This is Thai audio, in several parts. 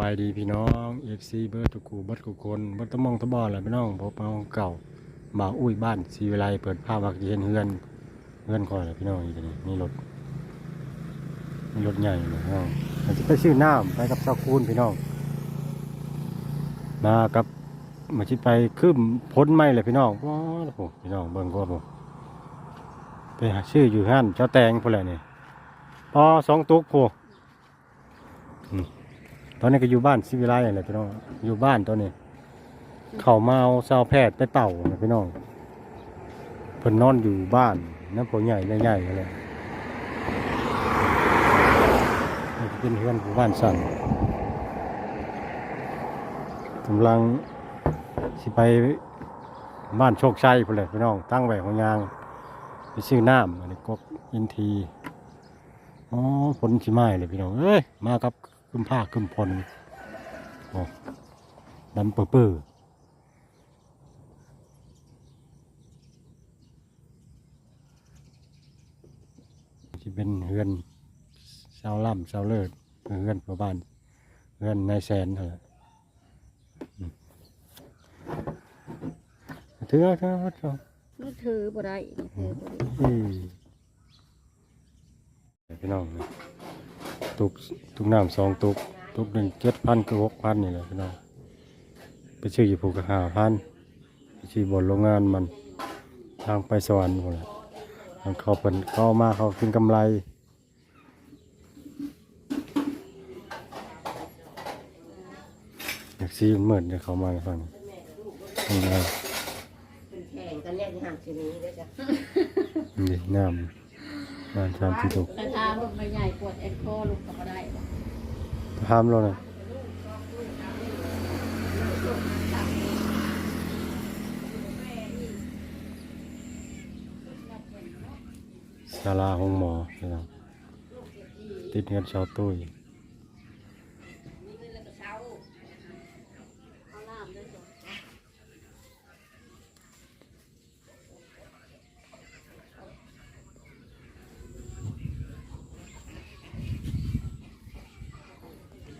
บายดีพี่น้องเอฟซีเบิร์ดทุกคูเบิร์ดทุกคนเบิร์ดตะมองตะบอลแหละพี่น้องพบเอาเก่าบ่าวอุ้ยบ้านสีวิไลเปิดภาพวักเย็นเฮือนเฮือนคอยแหละพี่น้องอยู่นี่มีรถมีรถใหญ่เลยพี่น้องมันจะไปซื้อน้ำไปกับเจ้าคูนพี่น้องมากับมาชิไปคืบพ้นไม่เลยพี่น้องว้าวพี่น้องเบิ่งก็ผมไปหาชื่ออยู่ห้านเจ้าแตงพวกแหละนี่พอสองตุกพวก อนนี้ก็อยู่บ้านซิวิไลอะไรพี่น้อง อยู่บ้านตอนนี้ เขาเมาเซาแพทย์ไปเป่าพี่น้องเพิ่นนอนอยู่บ้านน้ำผงใหญ่ใหญ่อะไรเป็นเพื่อนของบ้านสั่นกำลังสิไปบ้านโชคชัยพุ่นเลยพี่น้องตั้งไว้ของยางไปซื้อน้ำอันนี้กกอินทีอ๋อผลชิไม้เลยพี่น้องเอ้ยมากับ ขึ้นผ้าขึ้นพลโอ้ดำเปื้อเปื้อที่เป็นเฮือนชาวล่ำชาวเลิศเฮือนชาวบ้านเฮือนนายแสนเถอะอืมถือเอาถือเอาถือเอามันถือบ่ได้ถือบ่ได้อืมพี่น้องนะ ตุกตุกน้ำสองตุก ตุกหนึ่งเจ็ดพันกับหกพันนี่แหละพี่น้องไปชื่ออยู่ผูกห้าพันไปชื่อบนโรงงานมันทางไปสวรรค์หมดเลยทางเขาเป็นเข้ามาเขากินกำไรอยากซีเหมือนจะเขามาฟังนี่นะแข่งกันเนี่ยที่ห่างทีนี้ได้จ้ะนี่น้ำบ้านชามที่ตุกแต่ถ้ารถไม่ใหญ่ปวดเอ็นคอลุกก็บ่ได้พามเรานะศาลาของหมอพี่น้องติดเงินชาวตุ้ย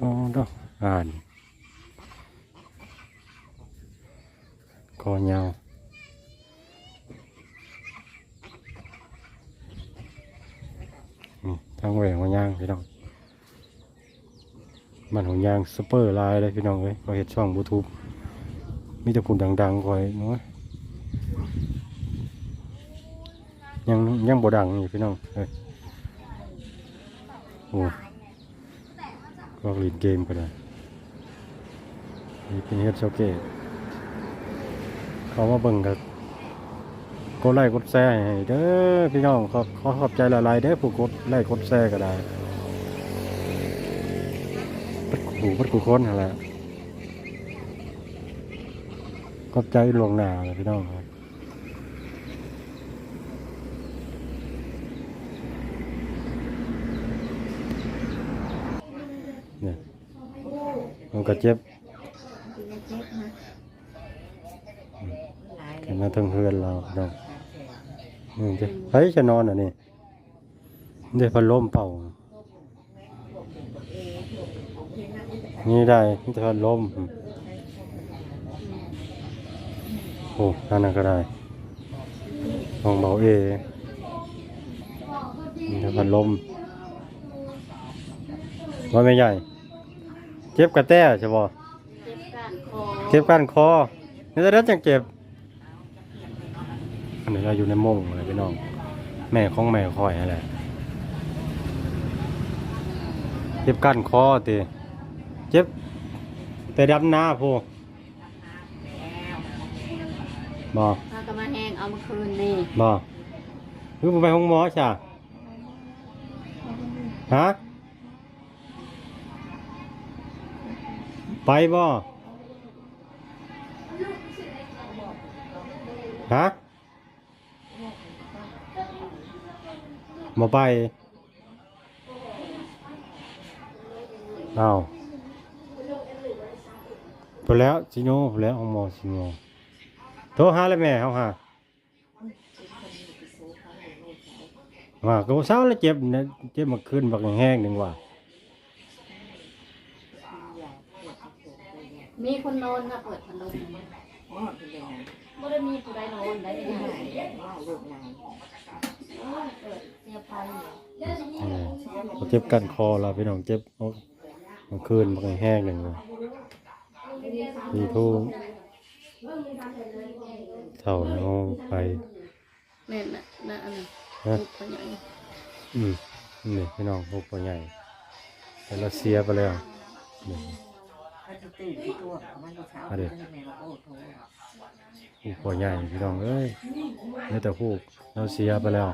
อ๋อดอกอ่านคอยาวนี่ทางแหวงหัวยางพี่น้องมันหัวยางสเปอร์ไลน์เลยพี่น้องเอ้ยก็เห็ดช่องบลูทูธมีแต่คุณดังๆคอยเนาะยังยังบ่ดังอยู่พี่น้องเอ้ยโอ้ ก็เล่นเกมก็ได้นี่เป็นเฮดโชเกตเขามาเบิ่งกับกดไลค์กดแชร์ให้เด้อพี่น้องขอบขอขอบใจหลายๆเด้อผู้กดไลค์กดแชร์ก็ได้ปัดขู่ปัดขู่คนนั่นแหละขอบใจหลวงหนาเลยพี่น้องครับเนี่ยมัน ก็เจ็บเจ็บนะหลายกันมาทั้งเพื่อนเราพี่น้องนี่จะเฮ้ยจะนอนอะนี่เดี๋ยวพัดลมเป่า นี่ได้นี่จะพัดลมอืมโอ้นั่นนะก็ได้ห้องเบาเอนี่จะพัดลมว่าไม่ใหญ่ เจ็บกระแต้ใช่ป่ะเจ็บก้านคอเจ็บก้านคอนี่จะได้จังเจ็บอันนี้เราอยู่ในโมงอะไรพี่น้อง แม่ของแม่คอยอะไรเจ็บก้านคอตีเจ็บแต่ดำหน้าพูบอถ้าก็มาแห้งเอามาคืนนี่บอคือบ่ไปห้องหมอจ้ะฮะ ไปบ่ฮะมาไปเอาไปแล้วสิโนไปแล้วห้องหมอสิโนโทรหาเลยแม่เขาหาว่าก็บ่เช้าแล้วเจ็บนะเจ็บมาขึ้นบักแห้งหนึ่งว่า อยาก มีคนนอนนะเปิดพัดลมหม้อเป็นยังไงไม่ได้มีผู้ใดนอนได้ไม่ยังไงได้ว่าลูกนายเปิดเสียไฟเออเขาเจ็บกันคอเราพี่น้องเจ็บเอาเมื่อคืนมันก็แห้งหนึ่งเลยมีผู้เท่าน้องไปแม่นน่ะน่ะอันนั้นฮะลูกเขาใหญ่อืมนี่พี่น้องพวกตัวใหญ่แต่เราเสียไปแล้วนี่ ก็จะตื่นที่ตัวมันจะเช้าจะแม่ว่าโอ้โหพวกตัวใหญ่พี่น้องเอ้ยนี่แต่พวกเราเสียไปแล้ว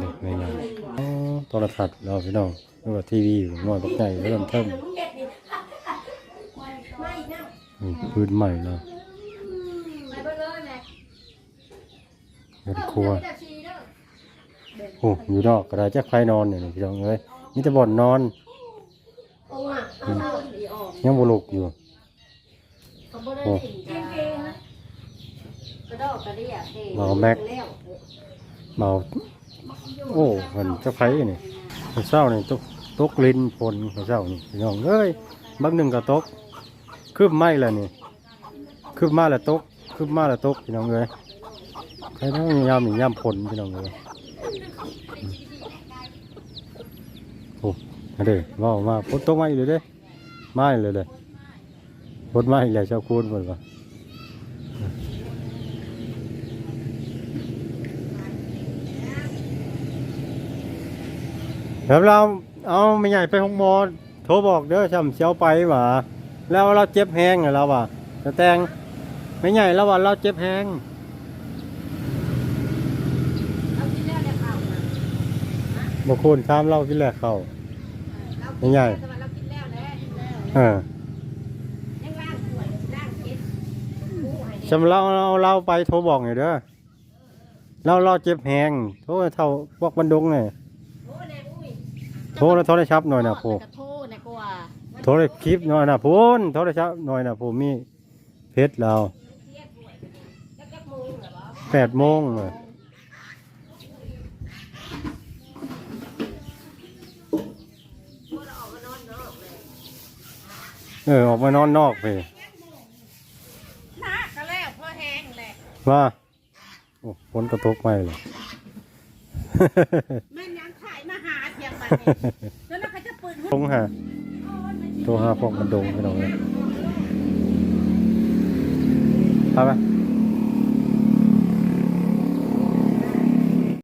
นี่ไม่ใหญ่อ๋อโทรทัศน์เราพี่น้องหรือว่าทีวีน้อยบักใหญ่เริ่มเทิมอืมพื้นใหม่แล้วไปเบิ่งเลยแม่เงินครัวโอ้อยู่นอกกระดาษจักไฟนอนเนี่ยพี่น้องเอ้ย มีแต่บ่อนนอนโอ้อะเอาเอาดีออกยังบ่ลุกอยู่เขาบ่ได้สิงจ้ากระดอกกระเดี่ยเท่หมอแม็กแล้วเมาโอ้มันจักไฟนี่มื้อเช้านี่ตกตกลินฝนมื้อเช้านี่พี่น้องเอ้ยบางหนึงก็ตกคืบไม้แล้วนี่คืบมาแล้วตกคืบมาแล้วตกพี่น้องเอ้ยใครต้องยามนี่ยามฝนพี่น้องเอ้ยอืมโอ้มา เด้ว้าวมาฝนตกมาอีกเลยเด้มาอีกเลยเด้ฝนมาอีกแล้วเจ้าคูณเพิ่นว่าแล้วเราเอาไม่ใหญ่ไปห้องหมอโทรบอกเด้อช่ำเชียวไปว่าแล้วเราเจ็บแห้งเหรอเราว่าแต่แตงไม่ใหญ่แล้วว่าเราเจ็บแห้งเอาที่แล้วเนี่ยเข้ามาบางคนถามเราที่แรกเขา ไม่ใหญ่แต่ว่าเรากินแล้วแหละกินแล้วเออยังล้างถ้วยล้างเช็ดผู้ให้ชำเราเราเราไปโทรบอกหน่อยเด้อเราเราเจ็บแห้งโทรเท่าพวกบันดงเนี่ยโอ้แน่อุ้ยโทรแล้วโทรได้ชับหน่อยนะพูกระโทษนะกว่าโทรได้คลิปหน่อยนะพูนโทรได้ชับหน่อยนะพูมีเพชรเราจักจักโมงเหรอวะแปดโมงเลย เออออกมานอนนอกไปนะก็แล้วพอแห้งแหละว่าโอ้ฝนกระทบไม่เลยแม่นยังขายมาหาเพียงบัดนี้แล้วเราก็จะปืนตรงหาโทรหาพวกมันดงไปหน่อยไปไหม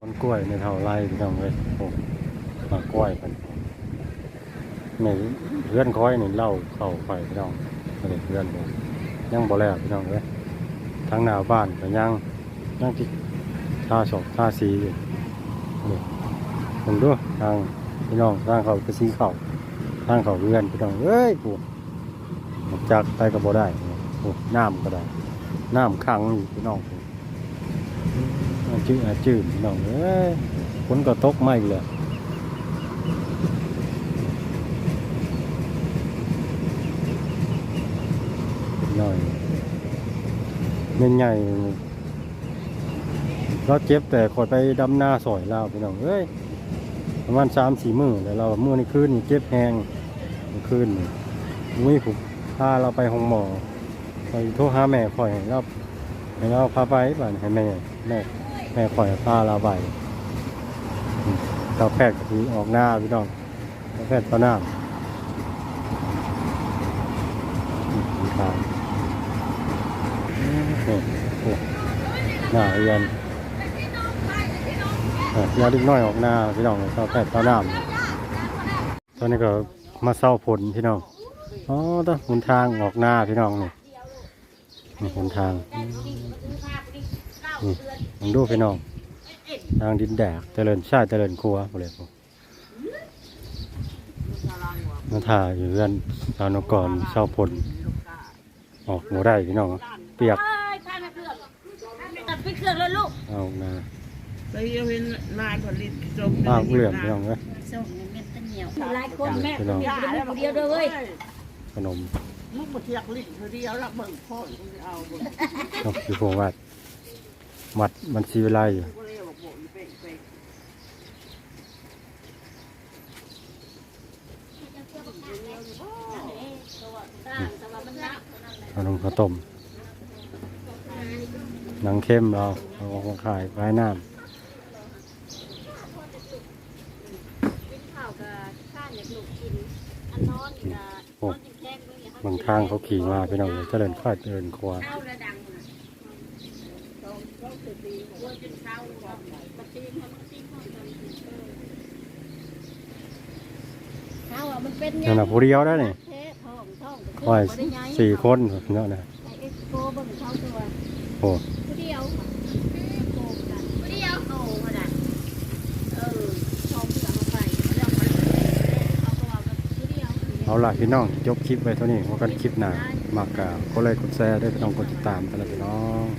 ต้นกล้วยในเท่าไรพี่น้องเลยโอ้มากล้วยกัน นี่เพื่อนคอยนี่เล่าเข้าไปพี่น้องไม่ได้เพื่อนเลยยังบ่แล้วพี่น้องเลยทั้งหน้าบ้านก็ยังยังที่ท่าศอกท่าสีอยู่นี่ผมดูทางพี่น้องทางเขาก็สีเขาทางเขาเรือนพี่น้องเอ้ยปูจากไปก็บ่ได้โอ้น้ำก็ได้น้ำขังอยู่พี่น้องจืดอจืดพี่น้องเอ้ยฝนก็ตกไม่เลย หน่อยเม่นใหญ่เราเจ็บแต่คอไปดำหน้าสอยเราพี่น้องเอ้ยประมาณสามสี่มือแล้วเราเมื่อนี้คืนนี่เจ็บแหงเมื่อคืนนี่มุ้ยผูกพาเราไปห้องหมอไปโทรหาแม่คอยให้เราให้เราพาไปบ้านให้แม่แม่แม่คอยพาเราไปเราแพทย์กะทีออกหน้าพี่น้องเราแพทย์ต่อหน้าอืมครับ นี่โอ้หน้าเรียนเออยาดิกน้อยออกหน้าพี่น้องเราแพทย์ต่อหน้าตอนนี้ก็มาเศร้าผลพี่น้อง อ๋อต้องหนทางออกหน้าพี่น้องนี่นี่หนทางนี่ลองดูพี่น้อง ทางดินแดกเจริญชาติเจริญครัวบ่เลยผมมาถ่ายอยู่เรือนสาวนกรเศร้าผลออกหมูได้พี่น้อง เปียก เอ้ยข้ามาเครื่อง ตัดไปเครื่องแล้วลูกเอาหน้าไปเห็นนายผลิตจมภาพเหลื่อมพี่น้องเลยส่งเม็ดตะเหนียวหลายคนแม่พี่น้องมีคนเดียวเด้อเว้ยขนมมึงมาเทียกลิ้นเดียวละมึงพ่อมึงเอามึงนกอยู่พวงวัดวัดมันชีวิไลอยู่ก็เลยบอกบอกอีเป๊ะเป๊ะต่างแต่ว่ามันหนักเท่านั้นแหละขนมข้าวต้ม หนังเข้มเราเอามาขายขายน้กินข้าวกับข้าวอยากหนุกกินอันนอนกับนอนกินแข้งด้วยำบางทางเขาขี่มาพี่น้องเลยเจริญค่าเจริญครัวข้าวระดังนะว่าจนเช้าปฏิทินปฏิทินข้าวอะมันเป็นนั่นน่ะผู้เดียวได้นี่เทท้องท้องว่าสี่คนเนาะนะไอเอ็กโกเบิ่งเขาตัวโอ้ ผู้เดียวโกกันผู้เดียวโตขนาดเออชมกับมาไปเรื่องมันเขาก็ว่าผู้ เอาล่ะพี่น้องจบคลิปไว้เท่านี้ว่ากันคลิปหน้ามากกะก็เลยกดแชร์ด้วยพี่น้องกดติดตามไปแล้วพี่น้อง